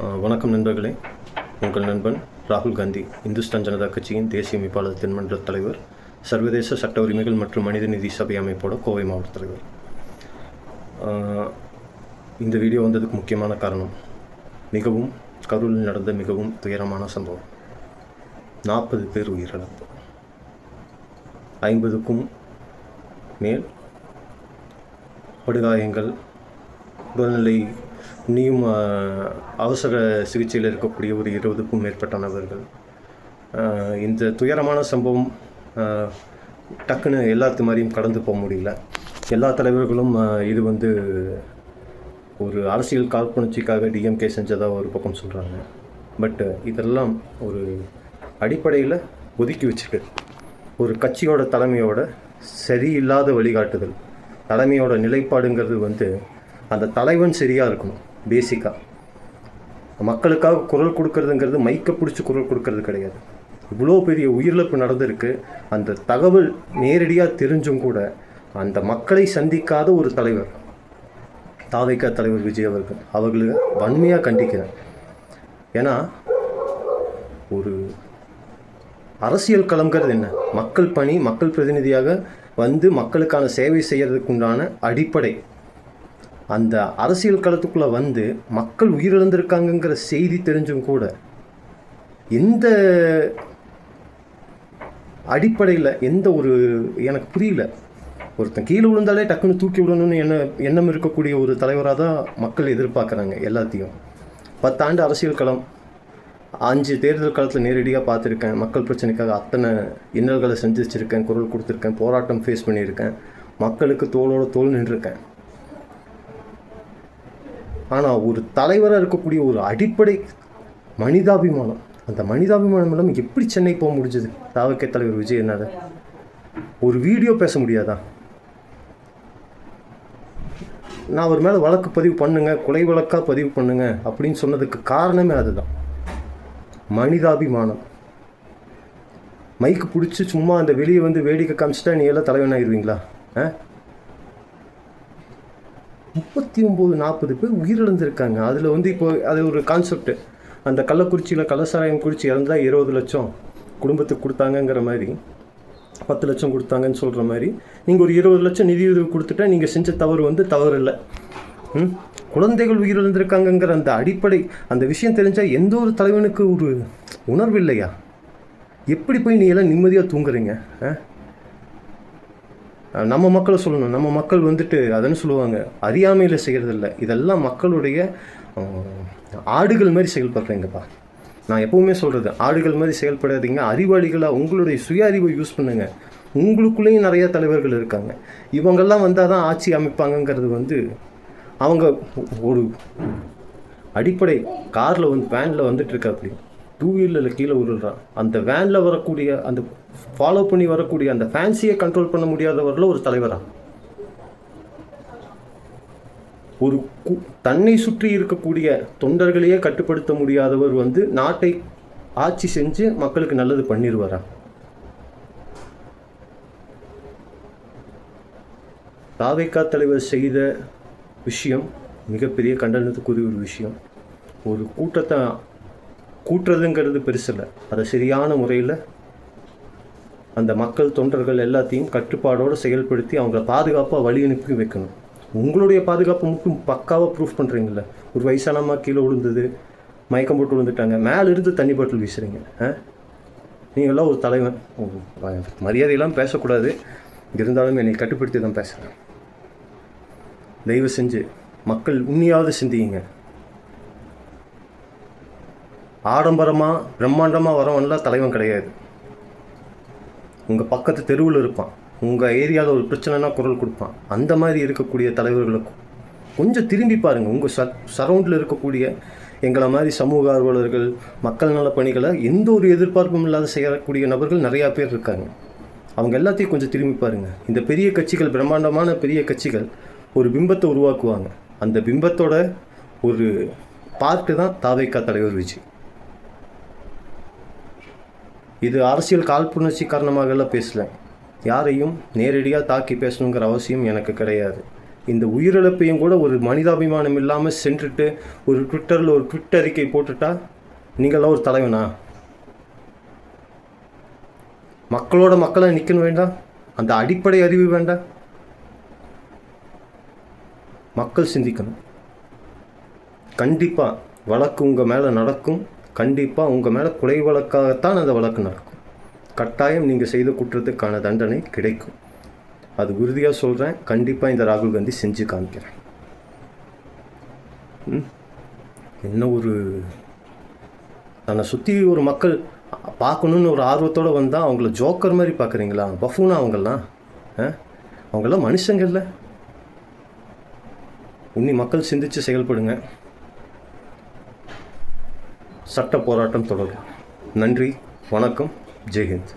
வணக்கம் நண்பர்களே. உங்கள் நண்பன் ராகுல் காந்தி இந்துஸ்தான் ஜனதா கட்சியின் தேசிய அமைப்பாளர் தென்மன்ற தலைவர் சர்வதேச சட்ட உரிமைகள் மற்றும் மனிதநீதி சபை அமைப்போட கோவை மாவட்ட தலைவர். இந்த வீடியோ வந்ததுக்கு முக்கியமான காரணம் மிகவும் கரூரில் நடந்த மிகவும் துயரமான சம்பவம். நாற்பது பேர் உயிரிழப்பு. ஐம்பதுக்கும் மேல் படுகாயங்கள் உடல்நிலை இன்னும் அவசர சிகிச்சையில் இருக்கக்கூடிய ஒரு இருபதுக்கும் மேற்பட்ட நபர்கள். இந்த துயரமான சம்பவம் டக்குன்னு எல்லாத்து மாதிரியும் கடந்து போக முடியல. எல்லா தலைவர்களும் இது வந்து ஒரு அரசியல் காழ்ப்புணர்ச்சிக்காக டிஎம்கே செஞ்சதாக ஒரு பக்கம் சொல்கிறாங்க பட் இதெல்லாம் ஒரு அடிப்படையில் ஒதுக்கி வச்சுட்டு ஒரு கட்சியோட தலைமையோட சரியில்லாத வழிகாட்டுதல் தலைமையோட நிலைப்பாடுங்கிறது வந்து அந்த தலைவன் சரியாக இருக்கணும் பேசிக்காக மக்களுக்காக குரல் கொடுக்கறதுங்கிறது மைக்கை பிடிச்சி குரல் கொடுக்கறது கிடையாது. இவ்வளோ பெரிய உயிரிழப்பு நடந்திருக்கு. அந்த தகவல் நேரடியாக தெரிஞ்சும் கூட அந்த மக்களை சந்திக்காத ஒரு தலைவர் தாவைக்கா தலைவர் விஜய் அவர்கள் அவர்களை வன்மையாக கண்டிக்கிறேன் ஏன்னா ஒரு அரசியல் களம்ங்கிறது என்ன? மக்கள் பணி மக்கள் பிரதிநிதியாக வந்து மக்களுக்கான சேவை செய்கிறதுக்கு உண்டான அடிப்படை. அந்த அரசியல் களத்துக்குள்ளே வந்து மக்கள் உயிரிழந்திருக்காங்கங்கிற செய்தி தெரிஞ்சும் கூட எந்த அடிப்படையில் எந்த ஒரு எனக்கு புரியல. ஒருத்தன் கீழே விழுந்தாலே டக்குன்னு தூக்கி விடணும்னு என்ன எண்ணம் இருக்கக்கூடிய ஒரு தலைவராக தான் மக்கள் எதிர்பார்க்குறாங்க எல்லாத்தையும். பத்தாண்டு அரசியல் களம். அஞ்சு தேர்தல் காலத்தில் நேரடியாக பார்த்துருக்கேன். மக்கள் பிரச்சனைக்காக அத்தனை இன்னல்களை சந்திச்சிருக்கேன் குரல் கொடுத்துருக்கேன் போராட்டம் ஃபேஸ் பண்ணியிருக்கேன். மக்களுக்கு தோளோட தோல் நின்றுருக்கேன். ஆனால் ஒரு தலைவராக இருக்கக்கூடிய ஒரு அடிப்படை மனிதாபிமானம். அந்த மனிதாபிமானம் இல்லாமல் எப்படி சென்னை போக முடிஞ்சது? தாவக்கே தலைவர் விஜய் என்னால்? ஒரு வீடியோ பேச முடியாதா? நான் அவர் மேலே வழக்கு பதிவு பண்ணுங்க கொலை வழக்காக பதிவு பண்ணுங்க அப்படின்னு சொன்னதுக்கு காரணமே அதுதான். மனிதாபிமானம். மைக்கு பிடிச்சி சும்மா அந்த வெளியே வந்து வேடிக்கை காமிச்சிட்டா நீ எல்லாம் தலைவனாயிருவீங்களா? ஆ? முப்பத்தி ஒம்பது நாற்பது பேர் உயிரிழந்திருக்காங்க. அதில் வந்து இப்போ அது ஒரு கான்செப்ட் அந்த கள்ளக்குறிச்சியில் கள்ளசாராயம் குறிச்சி இறந்தால் இருபது லட்சம் குடும்பத்துக்கு கொடுத்தாங்கங்கிற மாதிரி பத்து லட்சம் கொடுத்தாங்கன்னு சொல்கிற மாதிரி நீங்கள் ஒரு இருபது லட்சம் நிதியுதவி கொடுத்துட்டா நீங்கள் செஞ்ச தவறு வந்து தவறு இல்லை ம்? குழந்தைகள் உயிரிழந்திருக்காங்கங்கிற அந்த அடிப்படை அந்த விஷயம் தெரிஞ்சால் எந்த ஒரு தலைவனுக்கு ஒரு உணர்வு இல்லையா? எப்படி போய் நீ எல்லாம் நிம்மதியாக தூங்குறீங்க ஆ? நம்ம மக்களை சொல்லணும். நம்ம மக்கள் வந்துட்டு அதன்னு சொல்லுவாங்க. அறியாமையில் செய்கிறதில்ல இதெல்லாம் மக்களுடைய ஆடுகள் மாதிரி செயல்படுறீங்கப்பா. நான் எப்பவுமே சொல்கிறது ஆடுகள் மாதிரி செயல்படாதீங்க. அறிவாளிகளாக உங்களுடைய சுய அறிவை யூஸ் பண்ணுங்கள் உங்களுக்குள்ளேயும் நிறையா தலைவர்கள் இருக்காங்க. இவங்கெல்லாம் வந்தால் தான் ஆட்சி அமைப்பாங்கங்கிறது வந்து அவங்க ஒரு அடிப்படை காரில் வந்து வேனில் வந்துட்டு இருக்கா அப்படி டூ வீலரில் கீழே விழுறான் அந்த வேனில் வரக்கூடிய அந்த ஃபாலோ பண்ணி வரக்கூடிய அந்த ஃபேன்சியை கண்ட்ரோல் பண்ண முடியாதவரில் ஒரு தலைவராக ஒரு கு- தன்னை சுற்றி இருக்கக்கூடிய தொண்டர்களையே கட்டுப்படுத்த முடியாதவர் வந்து நாட்டை ஆட்சி செஞ்சு மக்களுக்கு நல்லது பண்ணிடுவாரா தாவைக்கா தலைவர் செய்த விஷயம் மிகப்பெரிய கண்டனத்துக்குரிய ஒரு விஷயம். ஒரு கூட்டத்தை கூட்டுறதுங்கிறது பெருசில்லை அதை சரியான முறையில் அந்த மக்கள் தொண்டர்கள் எல்லாத்தையும் கட்டுப்பாடோடு செயல்படுத்தி அவங்கள பாதுகாப்பாக வழி அனுப்பி வைக்கணும். உங்களுடைய பாதுகாப்பு மட்டும் பக்காவாக ப்ரூஃப் பண்ணுறீங்கள ஒரு வயசானம்மா கீழே விழுந்தது மயக்கம் போட்டு விழுந்துட்டாங்க மேலே இருந்து தண்ணி பாட்டில் வீசுறீங்க ஆ? நீங்களாம் ஒரு தலைவன். மரியாதையெல்லாம் பேசக்கூடாது. இருந்தாலும் என்னை கட்டுப்படுத்தி தான் பேசுகிறேன் தயவு செஞ்சு மக்கள் உண்மையாவது சிந்திங்க ஆடம்பரமாக பிரம்மாண்டமாக வரவன்லாம் தலைவன் கிடையாது. உங்கள் பக்கத்து தெருவில் இருப்பான். உங்கள் ஏரியாவில் ஒரு பிரச்சனைனா குரல் கொடுப்பான். அந்த மாதிரி இருக்கக்கூடிய தலைவர்களுக்கும் கொஞ்சம் திரும்பி பாருங்கள் உங்கள் ச சரௌண்டில் இருக்கக்கூடிய எங்களை மாதிரி சமூக ஆர்வலர்கள் மக்கள் நல பணிகளை எந்த ஒரு எதிர்பார்ப்பும் இல்லாத செய்யக்கூடிய நபர்கள் நிறையா பேர் இருக்காங்க. அவங்க எல்லாத்தையும் கொஞ்சம் திரும்பி பாருங்கள் இந்த பெரிய கட்சிகள் பிரம்மாண்டமான பெரிய கட்சிகள் ஒரு பிம்பத்தை உருவாக்குவாங்க. அந்த பிம்பத்தோட ஒரு பார்ட்டு தான் தாவைக்கா தலைவர் விஜய். இது அரசியல் காழ்ப்புணர்ச்சி காரணமாகலாம் பேசல. யாரையும் நேரடியாக தாக்கி பேசணுங்கிற அவசியம் எனக்கு கிடையாது. இந்த உயிரிழப்பையும் கூட ஒரு மனிதாபிமானம் இல்லாமல் சென்றுட்டு ஒரு ட்விட்டரில் ஒரு ட்விட் அறிக்கை போட்டுட்டா நீங்களாம் ஒரு தலைவனா? மக்களோட மக்களாக நிற்கணும் வேண்டாம் அந்த அடிப்படை அறிவு வேண்டாம் மக்கள் சிந்திக்கணும். கண்டிப்பாக வழக்கு உங்கள் மேலே நடக்கும். கண்டிப்பாக உங்கள் மேலே குலை வழக்காகத்தான் அந்த வழக்கு நடக்கும். கட்டாயம் நீங்கள் செய்த குற்றத்துக்கான தண்டனை கிடைக்கும். அது உறுதியாக சொல்கிறேன் கண்டிப்பாக இந்த ராகுல் காந்தி செஞ்சு காமிக்கிறேன். ம்? என்ன ஒரு தன்னை சுற்றி ஒரு மக்கள் பார்க்கணுன்னு ஒரு ஆர்வத்தோடு வந்தால் அவங்கள ஜோக்கர் மாதிரி பார்க்குறீங்களா? பஃபூனா அவங்கெல்லாம்? ஆ? அவங்கெல்லாம் மனுஷங்க இல்லை உன்னி மக்கள் சிந்திச்சு செயல்படுங்க. சட்ட போராட்டம் தொடரும். நன்றி வணக்கம் ஜெய்ஹிந்த்.